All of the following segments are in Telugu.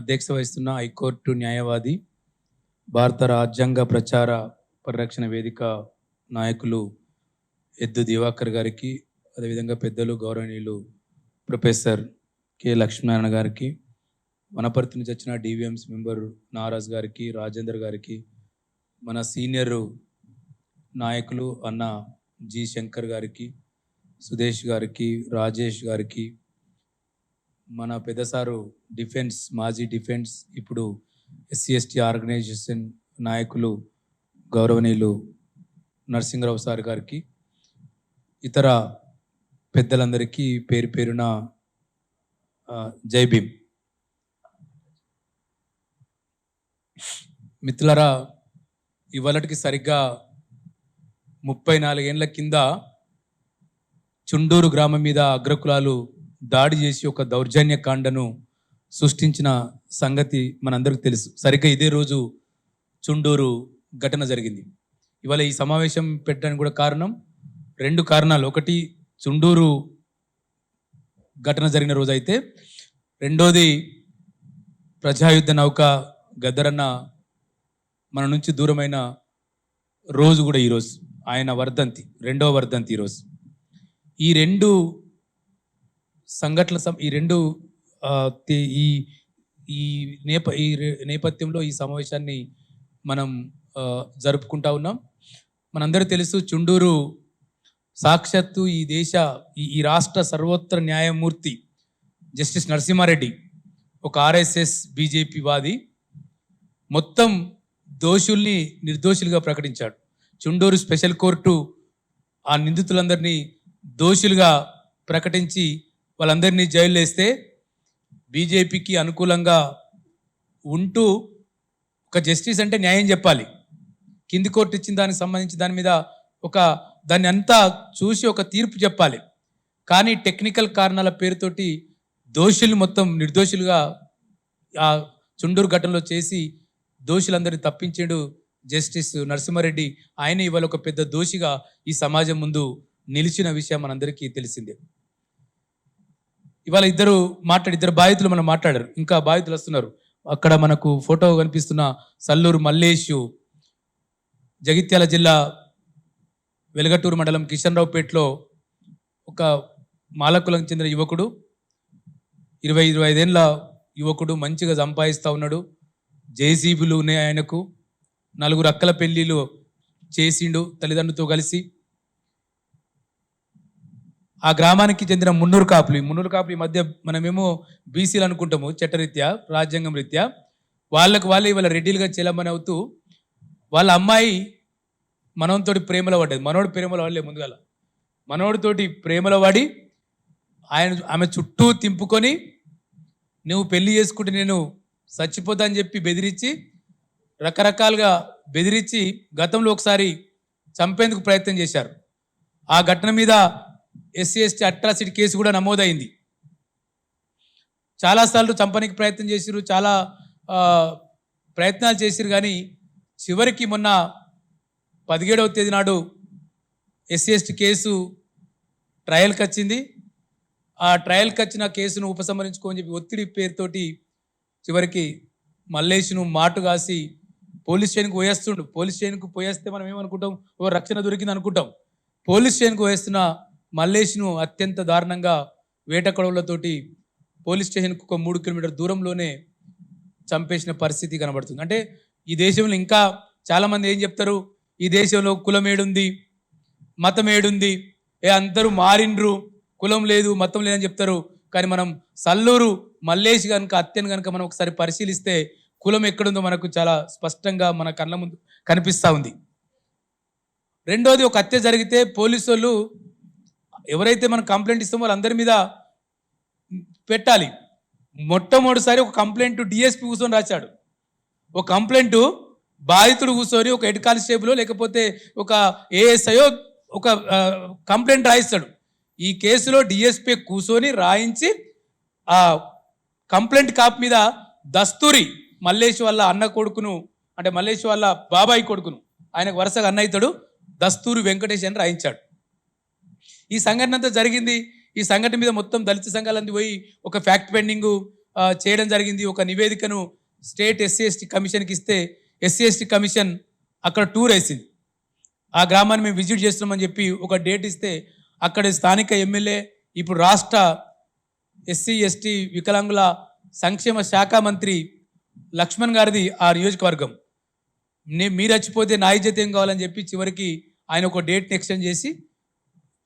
అధ్యక్ష వహిస్తున్న హైకోర్టు న్యాయవాది భారత రాజ్యాంగ ప్రచార పరిరక్షణ వేదిక నాయకులు ఎద్దు దివాకర్ గారికి అదేవిధంగా పెద్దలు గౌరవనీయులు ప్రొఫెసర్ కె లక్ష్మీనారాయణ గారికి వనపర్తి నుంచి వచ్చిన డివిఎంస్ మెంబర్ నారాజ్ గారికి రాజేందర్ గారికి మన సీనియర్ నాయకులు అన్న జి శంకర్ గారికి సుదేశ్ గారికి రాజేష్ గారికి మన పెద్దసారు డిఫెన్స్ మాజీ డిఫెన్స్ ఇప్పుడు ఎస్సీ ఎస్టీ ఆర్గనైజేషన్ నాయకులు గౌరవనీయులు నరసింహరావు సార్ గారికి ఇతర పెద్దలందరికీ పేరు పేరున జై భీమ్. మిత్రులరా ఇవాళకి సరిగ్గా ముప్పై నాలుగేళ్ళ కింద చుండూరు గ్రామం మీద అగ్రకులాలు దాడి చేసి ఒక దౌర్జన్య కాండను సృష్టించిన సంగతి మనందరికీ తెలుసు. సరిగ్గా ఇదే రోజు చుండూరు ఘటన జరిగింది. ఇవాళ ఈ సమావేశం పెట్టడానికి కూడా కారణం రెండు కారణాలు. ఒకటి చుండూరు ఘటన జరిగిన రోజు అయితే రెండోది ప్రజాయుద్ధ నౌక గద్దరన్న మన నుంచి దూరమైన రోజు కూడా ఈరోజు ఆయన వర్ధంతి రెండవ వర్ధంతి ఈరోజు ఈ రెండు సంఘటనల సం- ఈ రెండు ఈ ఈ నేప ఈ నేపథ్యంలో ఈ సమావేశాన్ని మనం జరుపుకుంటా ఉన్నాం. మనందరూ తెలుసు చుండూరు సాక్షాత్తు ఈ దేశ ఈ ఈ రాష్ట్ర సర్వోత్తర న్యాయమూర్తి జస్టిస్ నరసింహారెడ్డి ఒక ఆర్ఎస్ఎస్ బీజేపీ వాది. మొత్తం దోషుల్ని నిర్దోషులుగా ప్రకటించాడు. చుండూరు స్పెషల్ కోర్టు ఆ నిందితులందరినీ దోషులుగా ప్రకటించి వాళ్ళందరినీ జైలు వేస్తే బీజేపీకి అనుకూలంగా ఉంటూ ఒక జస్టిస్ అంటే న్యాయం చెప్పాలి. కింది కోర్టు ఇచ్చిన దానికి సంబంధించి దాని మీద ఒక దాన్ని అంతా చూసి ఒక తీర్పు చెప్పాలి. కానీ టెక్నికల్ కారణాల పేరుతోటి దోషులు మొత్తం నిర్దోషులుగా ఆ చుండూరు ఘటనలో చేసి దోషులందరినీ తప్పించాడు జస్టిస్ నరసింహారెడ్డి. ఆయన ఇవాళ ఒక పెద్ద దోషిగా ఈ సమాజం ముందు నిలిచిన విషయం మనందరికీ తెలిసిందే. ఇవాళ ఇద్దరు మాట్లాడి ఇద్దరు బాధితులు మనం మాట్లాడారు. ఇంకా బాధితులు వస్తున్నారు. అక్కడ మనకు ఫోటో కనిపిస్తున్న సల్లూరు మల్లేషు జగిత్యాల జిల్లా వెలగటూరు మండలం కిషన్రావుపేటలో ఒక మాలకులకు చెందిన యువకుడు ఇరవై ఇరవై ఐదేళ్ళ యువకుడు మంచిగా సంపాదిస్తూ ఉన్నాడు. జేసీబీలు ఉన్నాయి ఆయనకు. నలుగురు అక్కల పెళ్ళిళ్ళు చేసిండు తల్లిదండ్రులతో కలిసి. ఆ గ్రామానికి చెందిన మున్నూరు కాపులు. మున్నూరు కాపులు ఈ మధ్య మనమేమో బీసీలు అనుకుంటాము చట్టరీత్యా రాజ్యాంగం రీత్యా. వాళ్ళకు వాళ్ళు ఇవాళ రెడ్డిలుగా చెలమని అవుతూ వాళ్ళ అమ్మాయి మనవతోటి ప్రేమలో పడ్డది. మనోడు ప్రేమలో పడలే ముందుగాల. మనోడితోటి ప్రేమలో పడి ఆయన ఆమె చుట్టూ తింపుకొని నువ్వు పెళ్ళి చేసుకుంటే నేను చచ్చిపోతా అని చెప్పి బెదిరించి రకరకాలుగా బెదిరించి గతంలో ఒకసారి చంపేందుకు ప్రయత్నం చేశారు. ఆ ఘటన మీద ఎస్సీ ఎస్టీ అట్రాసిటీ కేసు కూడా నమోదైంది. చాలాసార్లు చంపనికి ప్రయత్నం చేసిరు చాలా ప్రయత్నాలు చేసిరు కానీ చివరికి మొన్న పదిహేడవ తేదీ నాడు ఎస్సీ ఎస్టీ కేసు ట్రయల్కి వచ్చింది. ఆ ట్రయల్కి వచ్చిన కేసును ఉపసంహరించుకోని చెప్పి ఒత్తిడి పేరుతోటి చివరికి మల్లేష్ను మాటు కాసి పోలీస్ స్టేషన్కి పోయేస్తుండు. పోలీస్ స్టేషన్కి పోయేస్తే మనం ఏమనుకుంటాం? ఓ రక్షణ దొరికింది అనుకుంటాం పోలీస్ స్టేషన్కి పోయేస్తున్న మల్లేష్ను అత్యంత దారుణంగా వేట కొడవలతోటి పోలీస్ స్టేషన్కు ఒక మూడు కిలోమీటర్ దూరంలోనే చంపేసిన పరిస్థితి కనబడుతుంది. అంటే ఈ దేశంలో ఇంకా చాలామంది ఏం చెప్తారు? ఈ దేశంలో కులం ఏడుంది? మతం ఏడుంది? ఏ అందరూ మారిండ్రు? కులం లేదు మతం లేదని చెప్తారు. కానీ మనం సల్లూరు మల్లేష్ కనుక అత్యను కనుక మనం ఒకసారి పరిశీలిస్తే కులం ఎక్కడుందో మనకు చాలా స్పష్టంగా మన కళ్ళ ముందు కనిపిస్తూ ఉంది. రెండోది ఒక హత్య జరిగితే పోలీసు వాళ్ళు ఎవరైతే మనం కంప్లైంట్ ఇస్తామో వాళ్ళందరి మీద పెట్టాలి. మొట్టమొదటిసారి ఒక కంప్లైంట్ డిఎస్పి కూర్చొని రాశాడు. ఒక కంప్లైంట్ బాధితుడు కూర్చొని ఒక హెడ్ కానిస్టేబుల్ లేకపోతే ఒక ఏఎస్ఐయో ఒక కంప్లైంట్ రాయిస్తాడు. ఈ కేసులో డిఎస్పీ కూర్చొని రాయించి ఆ కంప్లైంట్ కాప్ మీద దస్తూరి మల్లేష్ వాళ్ళ అన్న కొడుకును అంటే మల్లేష్ వాళ్ళ బాబాయి కొడుకును ఆయనకు వరుసగా అన్న అవుతాడు. దస్తూరి వెంకటేష్ అని రాయించాడు. ఈ సంఘటన అంతా జరిగింది. ఈ సంఘటన మీద మొత్తం దళిత సంఘాలన్నీ పోయి ఒక ఫ్యాక్ట్ పెండింగ్ చేయడం జరిగింది. ఒక నివేదికను స్టేట్ ఎస్సీ ఎస్టీ కమిషన్కి ఇస్తే ఎస్సీ ఎస్టీ కమిషన్ అక్కడ టూర్ వేసింది. ఆ గ్రామాన్ని మేము విజిట్ చేస్తున్నామని చెప్పి ఒక డేట్ ఇస్తే అక్కడ స్థానిక ఎమ్మెల్యే ఇప్పుడు రాష్ట్ర ఎస్సీ ఎస్టీ వికలాంగుల సంక్షేమ శాఖ మంత్రి లక్ష్మణ్ గారిది ఆ నియోజకవర్గం. నే మీరు చచ్చిపోతే నా ఇజ్జత ఏం కావాలని చెప్పి చివరికి ఆయన ఒక డేట్ని ఎక్స్టెండ్ చేసి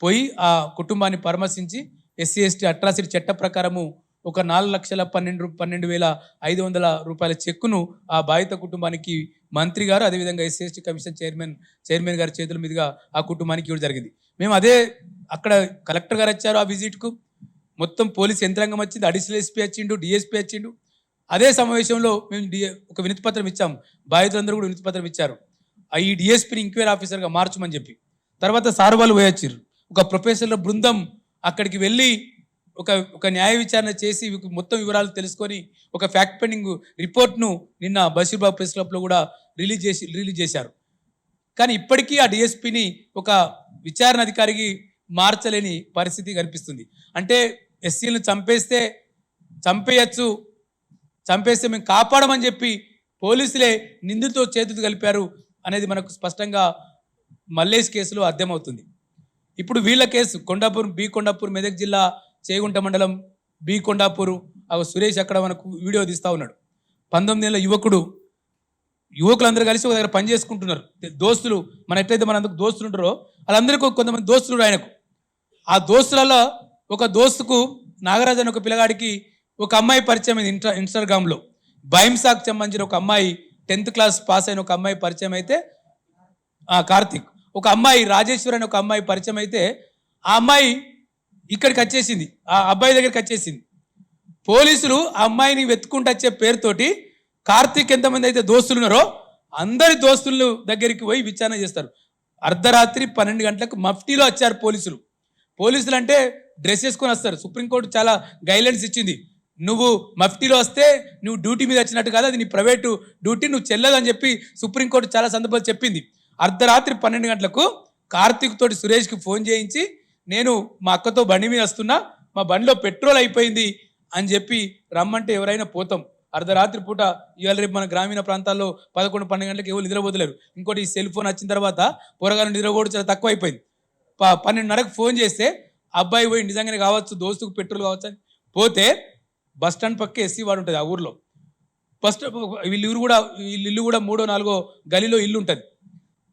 పోయి ఆ కుటుంబాన్ని పరామర్శించి ఎస్సీ ఎస్టీ అట్రాసిటీ చట్ట ప్రకారము ఒక నాలుగు లక్షల పన్నెండు పన్నెండు వేల ఐదు వందల రూపాయల చెక్కును ఆ బాధిత కుటుంబానికి మంత్రి గారు అదేవిధంగా SC ST commission chairman chairman గారి చేతుల మీదుగా ఆ కుటుంబానికి ఇవ్వడం జరిగింది. మేము అదే అక్కడ కలెక్టర్ గారు వచ్చారు ఆ విజిట్కు. మొత్తం పోలీస్ యంత్రాంగం వచ్చింది అడిషనల్ ఎస్పీ వచ్చిండు డిఎస్పీ వచ్చిండు. అదే సమావేశంలో మేము డి ఒక వినతి పత్రం ఇచ్చాము బాధితులందరూ కూడా వినతి పత్రం ఇచ్చారు. ఆ ఈ డిఎస్పీని ఇంక్వైరీ ఆఫీసర్గా మార్చమని చెప్పి. తర్వాత సార్ వాళ్ళు పోయొచ్చారు ఒక ప్రొఫెసర్ల బృందం అక్కడికి వెళ్ళి ఒక ఒక న్యాయ విచారణ చేసి మొత్తం వివరాలు తెలుసుకొని ఒక ఫ్యాక్ట్ పెండింగ్ రిపోర్ట్ను నిన్న బషీర్బాబు ప్రెస్ క్లబ్లో కూడా రిలీజ్ చేసి రిలీజ్ చేశారు. కానీ ఇప్పటికీ ఆ డిఎస్పిని ఒక విచారణ అధికారికి మార్చలేని పరిస్థితి కనిపిస్తుంది. అంటే ఎస్సీలను చంపేస్తే చంపేయచ్చు చంపేస్తే మేము కాపాడమని చెప్పి పోలీసులే నిందితో చేతులు కలిపారు అనేది మనకు స్పష్టంగా మల్లేష్ కేసులో అర్థమవుతుంది. ఇప్పుడు వీళ్ళ కేసు కొండాపూర్ బి కొండాపూర్ మెదక్ జిల్లా చేగుంట మండలం బి కొండాపూర్ ఆ సురేష్ అక్కడ మనకు వీడియో తీస్తా ఉన్నాడు. పంతొమ్మిది ఏళ్ళ యువకుడు యువకులందరూ కలిసి ఒక దగ్గర పని చేసుకుంటున్నారు. దోస్తులు మన ఎట్లయితే మన అందరికి దోస్తులు ఉంటారో వాళ్ళందరికీ కొంతమంది దోస్తులు ఆయనకు. ఆ దోస్తులలో ఒక దోస్తుకు నాగరాజు అనే ఒక పిల్లగాడికి ఒక అమ్మాయి పరిచయం అయింది ఇంటర్ ఇన్స్టాగ్రామ్లో. బైమ్సాకు సంబంధించిన ఒక అమ్మాయి టెన్త్ క్లాస్ పాస్ అయిన ఒక అమ్మాయి పరిచయం అయితే ఆ, కార్తీక్. ఒక అమ్మాయి రాజేశ్వరి అనే ఒక అమ్మాయి పరిచయం అయితే ఆ అమ్మాయి ఇక్కడికి వచ్చేసింది. ఆ అబ్బాయి దగ్గరికి వచ్చేసింది. పోలీసులు ఆ అమ్మాయిని వెతుకుంటూ వచ్చే పేరుతోటి కార్తీక్ ఎంతమంది అయితే దోస్తులు ఉన్నారో అందరి దోస్తుల దగ్గరికి పోయి విచారణ చేస్తారు. అర్ధరాత్రి పన్నెండు గంటలకు మఫ్టీలో వచ్చారు పోలీసులు. పోలీసులు అంటే డ్రెస్ వేసుకొని వస్తారు. సుప్రీంకోర్టు చాలా గైడ్లైన్స్ ఇచ్చింది. నువ్వు మఫ్టీలో వస్తే నువ్వు డ్యూటీ మీద వచ్చినట్టు కాదు అది నీ ప్రైవేటు డ్యూటీ నువ్వు చెల్లదని చెప్పి సుప్రీంకోర్టు చాలా సందర్భాలు చెప్పింది. అర్ధరాత్రి పన్నెండు గంటలకు కార్తీక్ తోటి సురేష్కి ఫోన్ చేయించి నేను మా అక్కతో బండి మీద వస్తున్నా మా బండిలో పెట్రోల్ అయిపోయింది అని చెప్పి రమ్మంటే ఎవరైనా పోతాం. అర్ధరాత్రి పూట ఇవాళ రేపు మన గ్రామీణ ప్రాంతాల్లో పదకొండు పన్నెండు గంటలకు ఎవరు నిద్రపోతలేరు. ఇంకోటి ఈ సెల్ ఫోన్ వచ్చిన తర్వాత పొరగాలు నిద్రపోవడం చాలా తక్కువ అయిపోయింది ప పన్నెండున్నరకు ఫోన్ చేస్తే అబ్బాయి పోయి నిజంగానే కావచ్చు దోస్తుకు పెట్రోల్ కావచ్చు అని పోతే బస్ స్టాండ్ పక్క ఎస్సీ వాడు ఉంటుంది ఆ ఊర్లో. ఫస్ట్ వీళ్ళు ఊరు కూడా వీళ్ళు ఇల్లు కూడా మూడో నాలుగో గలీలో ఇల్లు ఉంటుంది.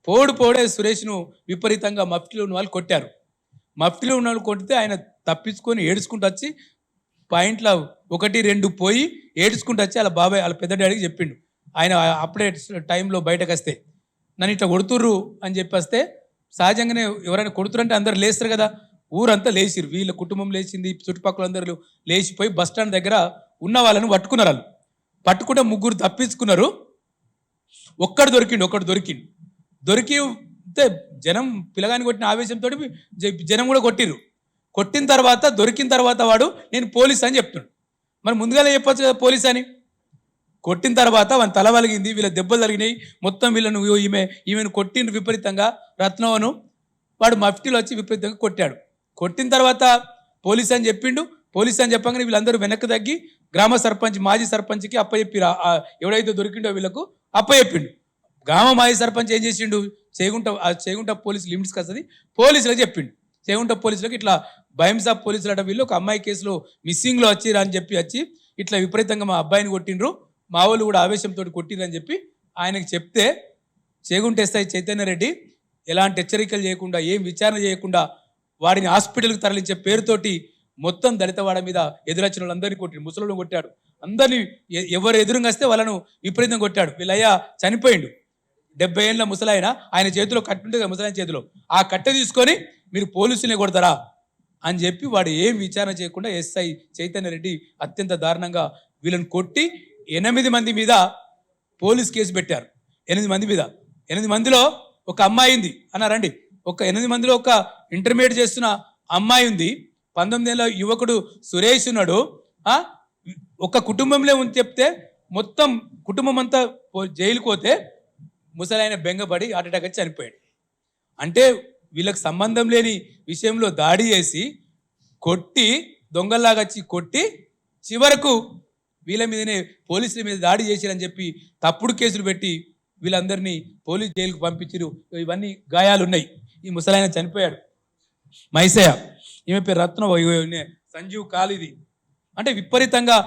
పోడు పోడే సురేష్ను విపరీతంగా మఫ్టీలో ఉన్న వాళ్ళు కొట్టారు. మఫ్టీలో ఉన్న వాళ్ళు కొడితే ఆయన తప్పించుకొని ఏడుచుకుంటూ వచ్చి పాయింట్లో ఒకటి రెండు పోయి ఏడుచుకుంటూ వచ్చి వాళ్ళ బాబాయ్ వాళ్ళ పెద్ద డాడీకి చెప్పిండు. ఆయన అప్పుడే టైంలో బయటకు వస్తే నన్ను ఇట్లా కొడుతుర్రు అని చెప్పేస్తే సహజంగానే ఎవరైనా కొడుతురంటే అందరు లేస్తారు కదా. ఊరంతా లేచిరు వీళ్ళ కుటుంబం లేచింది చుట్టుపక్కల అందరూ లేచిపోయి బస్ స్టాండ్ దగ్గర ఉన్న వాళ్ళని పట్టుకున్నారు వాళ్ళు. పట్టుకుంటే ముగ్గురు తప్పించుకున్నారు. ఒక్కడు దొరికిండు ఒక్కడు దొరికిండు. దొరికితే జనం పిల్లగాని కొట్టిన ఆవేశంతో జనం కూడా కొట్టిరు కొట్టిన తర్వాత దొరికిన తర్వాత వాడు నేను పోలీస్ అని చెప్తున్నాడు మరి ముందుగానే చెప్పచ్చు కదా పోలీస్ అని. కొట్టిన తర్వాత వాని తల వలిగింది వీళ్ళ దెబ్బలు తగినాయి మొత్తం వీళ్ళను ఈమె ఈమెను కొట్టిండ్రు విపరీతంగా. రత్నవను వాడు మఫ్టీలో వచ్చి విపరీతంగా కొట్టాడు. కొట్టిన తర్వాత పోలీస్ అని చెప్పిండు. పోలీస్ అని చెప్పగానే వీళ్ళందరూ వెనక్కి తగ్గి గ్రామ సర్పంచ్ మాజీ సర్పంచ్కి అప్పచెప్పిరా ఎవడైతే దొరికిండో వీళ్ళకు అప్పచెప్పిండు. గ్రామ మాజీ సర్పంచ్ ఏం చేసిండు? చేగుంట ఆ చేగుంట పోలీసు లిమిట్స్కి వస్తుంది పోలీసులకు చెప్పిండు. చేగుంట పోలీసులకు ఇట్లా భయంసా పోలీసులు అట వీళ్ళు ఒక అమ్మాయి కేసులో మిస్సింగ్లో వచ్చిరా అని చెప్పి వచ్చి ఇట్లా విపరీతంగా మా అబ్బాయిని కొట్టిండ్రు. మా వాళ్ళు కూడా ఆవేశంతో కొట్టిర్రు అని చెప్పి ఆయనకి చెప్తే చేగుంట ఎస్ఐ చైతన్య రెడ్డి ఎలాంటి హెచ్చరికలు చేయకుండా ఏం విచారణ చేయకుండా వాడిని హాస్పిటల్కి తరలించే పేరుతోటి మొత్తం దళితవాడ మీద ఎదురొచ్చిన వాళ్ళందరినీ కొట్టిండు. ముసలోళ్ళని కొట్టాడు. అందరినీ ఎ- ఎవరు ఎదురుగా వస్తే వాళ్ళను విపరీతం కొట్టాడు. వీళ్ళయ్య చనిపోయిండు. డెబ్బై ఏళ్ళ ముసలాయన ఆయన చేతిలో కట్టు ఉంటుంది ముసలాయన చేతిలో. ఆ కట్టె తీసుకొని మీరు పోలీసులే కొడతారా? అని చెప్పి వాడు ఏం విచారణ చేయకుండా ఎస్ఐ చైతన్య రెడ్డి అత్యంత దారుణంగా వీళ్ళని కొట్టి ఎనిమిది మంది మీద పోలీస్ కేసు పెట్టారు. ఎనిమిది మంది మీద. ఎనిమిది మందిలో ఒక అమ్మాయి ఉంది. అన్నారండి ఒక ఎనిమిది మందిలో ఒక ఇంటర్మీడియట్ చేస్తున్న అమ్మాయి ఉంది. పంతొమ్మిది ఏళ్ళ యువకుడు సురేష్ ఉన్నాడు. ఒక కుటుంబంలో ఉంది చెప్తే మొత్తం కుటుంబం అంతా పో- జైలుకు పోతే ముసలాయన బెంగపడి హార్ట్ అటాక్ వచ్చి చనిపోయాడు. అంటే వీళ్ళకి సంబంధం లేని విషయంలో దాడి చేసి కొట్టి దొంగల్లాగా వచ్చి కొట్టి చివరకు వీళ్ళ మీదనే పోలీసుల మీద దాడి చేసిరని చెప్పి తప్పుడు కేసులు పెట్టి వీళ్ళందరినీ పోలీస్ జైలుకు పంపించారు. ఇవన్నీ గాయాలు ఉన్నాయి ఈ ముసలాయన చనిపోయాడు. మైసయ్య ఈమె పేరు రత్న సంజీవ్ కాలిది అంటే విపరీతంగా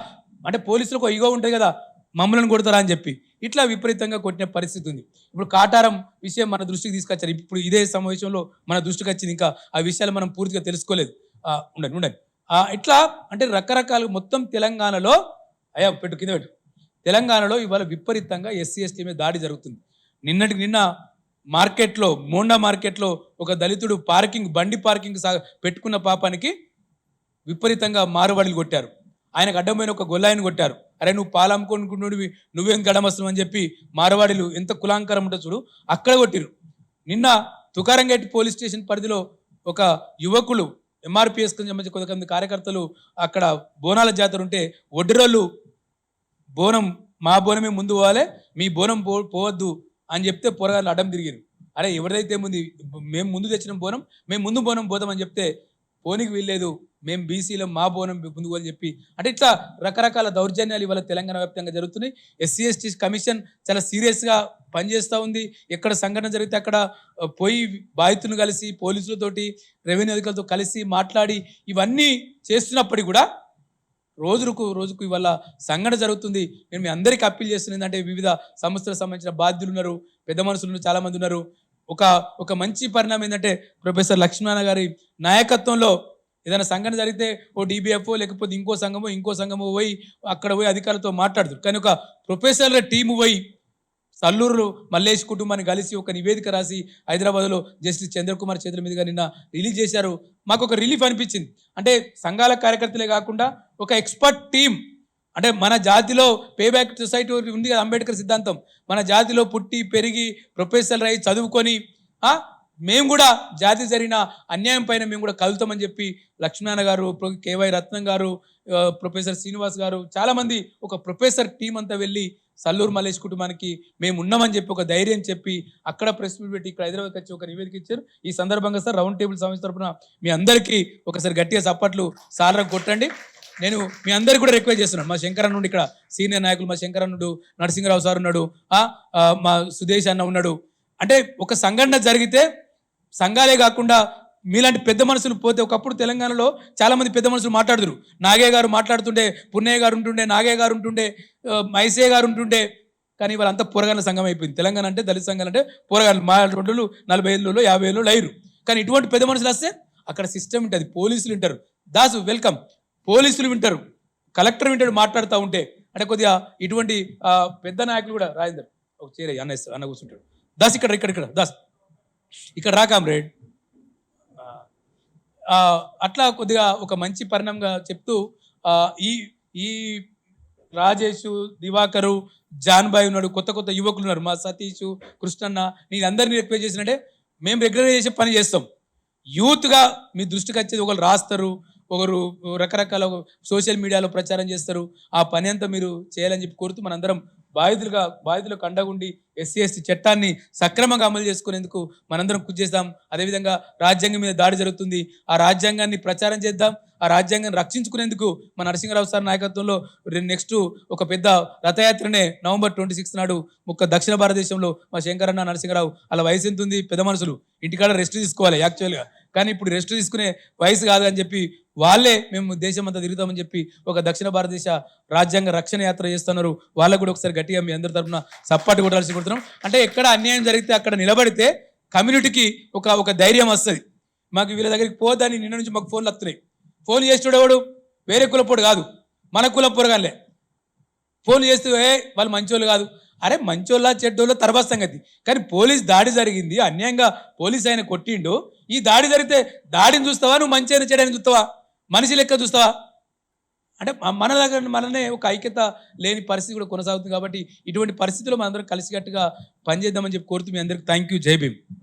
అంటే పోలీసులకు ఇగో ఉంటుంది కదా మమ్మల్ని కొడతారా అని చెప్పి. ఇట్లా విపరీతంగా కొట్టిన పరిస్థితి ఉంది. ఇప్పుడు కాటారం విషయం మన దృష్టికి తీసుకొచ్చారు. ఇప్పుడు ఇదే సమావేశంలో మన దృష్టికి వచ్చింది. ఇంకా ఆ విషయాలు మనం పూర్తిగా తెలుసుకోలేదు. ఉండండి ఉండండి. ఇట్లా అంటే రకరకాల మొత్తం తెలంగాణలో అయ్యా పెట్టు కింద పెట్టు. తెలంగాణలో ఇవాళ విపరీతంగా ఎస్సీ ఎస్టీ మీద దాడి జరుగుతుంది. నిన్నటికి నిన్న మార్కెట్లో మోండా మార్కెట్లో ఒక దళితుడు పార్కింగ్ బండి పార్కింగ్ సా పెట్టుకున్న పాపానికి విపరీతంగా మారువాడిలు కొట్టారు. ఆయనకు అడ్డమైన ఒక గొల్లాయిని కొట్టారు. అరే నువ్వు పాలమ్ముకుంటున్నవి నువ్వేం గడమస్తున్నావు అని చెప్పి మారవాడిలు ఎంత కులాంకరం ఉంటుంది చూడు అక్కడ కొట్టిరు నిన్న తుకారంగేట్ పోలీస్ స్టేషన్ పరిధిలో ఒక యువకులు ఎంఆర్పిఎస్ సంబంధించి కొంతమంది కార్యకర్తలు అక్కడ బోనాల జాతర ఉంటే ఒడ్డురోళ్ళు బోనం మా బోనమే ముందు పోవాలి మీ బోనం పో పోవద్దు అని చెప్తే పొరగాళ్ళు అడ్డం తిరిగారు అరే ఎవరిదైతే ముందు మేము ముందు తెచ్చిన బోనం మేము ముందు బోనం పోదామని చెప్తే పోనీకి వీల్లేదు. మేము బీసీలో మా బోనం ముందు అని చెప్పి అంటే ఇట్లా రకరకాల దౌర్జన్యాలు ఇవాళ తెలంగాణ వ్యాప్తంగా జరుగుతున్నాయి. ఎస్సీ ఎస్టీ కమిషన్ చాలా సీరియస్గా పనిచేస్తూ ఉంది. ఎక్కడ సంఘటన జరిగితే అక్కడ పోయి బాధితులను కలిసి పోలీసులతోటి రెవెన్యూ అధికారులతో కలిసి మాట్లాడి ఇవన్నీ చేస్తున్నప్పటికీ కూడా రోజుకు రోజుకు ఇవాళ సంఘటన జరుగుతుంది. నేను మీ అందరికీ అప్పీల్ చేస్తున్నది ఏంటంటే వివిధ సంస్థలకు సంబంధించిన బాధ్యులు ఉన్నారు పెద్ద మనుషులు చాలామంది ఉన్నారు. ఒక ఒక మంచి పరిణామం ఏంటంటే ప్రొఫెసర్ లక్ష్మణ గారి నాయకత్వంలో ఏదైనా సంఘటన జరిగితే ఓ డీబీఎఫ్ఓ లేకపోతే ఇంకో సంఘమో ఇంకో సంఘమో పోయి అక్కడ పోయి అధికారులతో మాట్లాడుతారు. కానీ ఒక ప్రొఫెసర్ల టీము పోయి సల్లూరు మల్లేష్ కుటుంబాన్ని కలిసి ఒక నివేదిక రాసి హైదరాబాద్లో జస్టిస్ చంద్రకుమార్ చేతుల మీదుగా నిన్న రిలీజ్ చేశారు. మాకు ఒక రిలీఫ్ అనిపించింది. అంటే సంఘాల కార్యకర్తలే కాకుండా ఒక ఎక్స్పర్ట్ టీం అంటే మన జాతిలో పేబ్యాక్ సొసైటీ ఉంది కదా అంబేద్కర్ సిద్ధాంతం. మన జాతిలో పుట్టి పెరిగి ప్రొఫెసర్ అయి చదువుకొని మేము కూడా జాతి జరిగిన అన్యాయం పైన మేము కూడా కలుతామని చెప్పి లక్ష్మీనారాయణ గారు కేవై రత్నం గారు ప్రొఫెసర్ శ్రీనివాస్ గారు చాలామంది ఒక ప్రొఫెసర్ టీం అంతా వెళ్ళి సల్లూరు మల్లేష్ కుటుంబానికి మేము ఉన్నామని చెప్పి ఒక ధైర్యం చెప్పి అక్కడ ప్రెస్ మీట్ పెట్టి ఇక్కడ హైదరాబాద్కి వచ్చి ఒక నివేదిక ఇచ్చారు. ఈ సందర్భంగా సార్ రౌండ్ టేబుల్ సమావేశం తరఫున మీ అందరికీ ఒకసారి గట్టిగా చప్పట్లు సాలరా కొట్టండి. నేను మీ అందరికి కూడా రిక్వెస్ట్ చేస్తున్నాను. మా శంకరన్నుడు ఇక్కడ సీనియర్ నాయకులు మా శంకరన్నుడు నరసింహరావు సార్ ఉన్నాడు మా సుదేశ్ అన్న ఉన్నాడు. అంటే ఒక సంఘటన జరిగితే సంఘాలే కాకుండా మీలాంటి పెద్ద మనుషులు పోతే ఒకప్పుడు తెలంగాణలో చాలామంది పెద్ద మనుషులు మాట్లాడుతురు నాగయ్య గారు మాట్లాడుతుండే పున్నయ్య గారు ఉంటుండే నాగయ్య గారు ఉంటుండే ఆ, మైసయ్య గారు ఉంటుండే. కానీ వాళ్ళంతా పోరగాళ్ళ సంఘం అయిపోయింది. తెలంగాణ అంటే దళిత సంఘాలు అంటే పోరగాళ్ళు. మా రెండు నలభై ఏళ్ళు యాభై ఏళ్ళు లైరు. కానీ ఇటువంటి పెద్ద మనుషులు వస్తే అక్కడ సిస్టమ్ ఉంటుంది పోలీసులు వింటారు దాసు వెల్కమ్ పోలీసులు వింటారు. కలెక్టర్ వింటాడు మాట్లాడుతూ ఉంటే. అంటే కొద్దిగా ఇటువంటి పెద్ద నాయకులు కూడా రాజేందర్ ఒక చేరే అన్న ఇస్తారు, అన్న కూర్చుంటాడు. దాస్ ఇక్కడ ఇక్కడ ఇక్కడ దాస్. ఇక్కడ రా కామ్రేడ్. అట్లా కొద్దిగా ఒక మంచి పరిణామంగా చెప్తూ ఈ ఈ రాజేష్ దివాకరు జాన్బాయ్ ఉన్నాడు కొత్త కొత్త యువకులు ఉన్నారు. మా సతీష్ కృష్ణన్న నేను అందరినీ రిక్వెస్ట్ చేసినట్టే మేము రెగ్యులర్ చేసే పని చేస్తాం. యూత్గా మీ దృష్టికి వచ్చేది ఒకరు రాస్తారు ఒకరు రకరకాల సోషల్ మీడియాలో ప్రచారం చేస్తారు. ఆ పని అంతా మీరు చేయాలని చెప్పి కోరుతూ మనందరం బాధితులుగా బాధితులకు అండగుండి ఎస్సీ ఎస్టీ చట్టాన్ని సక్రమంగా అమలు చేసుకునేందుకు మనందరం కృషి చేద్దాం. అదేవిధంగా రాజ్యాంగం మీద దాడి జరుగుతుంది. ఆ రాజ్యాంగాన్ని ప్రచారం చేద్దాం. ఆ రాజ్యాంగాన్ని రక్షించుకునేందుకు మన నరసింహరావు సార్ నాయకత్వంలో నెక్స్ట్ ఒక పెద్ద రథయాత్రనే నవంబర్ ట్వంటీ సిక్స్ నాడు ముక్క దక్షిణ భారతదేశంలో మా శంకరన్న నరసింహరావు అలా వయసు ఎంత ఉంది పెద్ద మనుషులు ఇంటికాడ రెస్ట్ తీసుకోవాలి యాక్చువల్గా. కానీ ఇప్పుడు రెస్ట్ తీసుకునే వయసు కాదు అని చెప్పి వాళ్ళే మేము దేశం అంతా తిరుగుతామని చెప్పి ఒక దక్షిణ భారతదేశ రాజ్యాంగ రక్షణ యాత్ర చేస్తున్నారు. వాళ్ళకు కూడా ఒకసారి గట్టిగా మీ అందరి తరఫున సపోర్ట్ కొట్టాల్సి కొడుతున్నాం అంటే ఎక్కడ అన్యాయం జరిగితే అక్కడ నిలబడితే కమ్యూనిటీకి ఒక ఒక ధైర్యం వస్తుంది. మాకు వీళ్ళ దగ్గరికి పోదని నిన్న నుంచి మాకు ఫోన్లు వస్తున్నాయి. ఫోన్ చేసేవాడు వేరే కులపోడు కాదు. మన కులపోరగానే ఫోన్ చేస్తే వాళ్ళు మంచోళ్ళు కాదు. అరే మంచోళ్ళ చెడ్డోళ్ళ తర్వాత సంగతి. కానీ పోలీస్ దాడి జరిగింది. అన్యాయంగా పోలీస్ ఆయన కొట్టిండు. ఈ దాడి జరిగితే దాడిని చూస్తావా? నువ్వు మంచి అయిన చెడని చూస్తావా? మనిషి లెక్క చూస్తావా? అంటే మన దగ్గర మననే ఒక ఐక్యత లేని పరిస్థితి కూడా కొనసాగుతుంది కాబట్టి ఇటువంటి పరిస్థితుల్లో మనందరం కలిసికట్టుగా పనిచేద్దామని చెప్పి కోరుతూ మీ అందరికి థ్యాంక్ యూ జై భీమ్.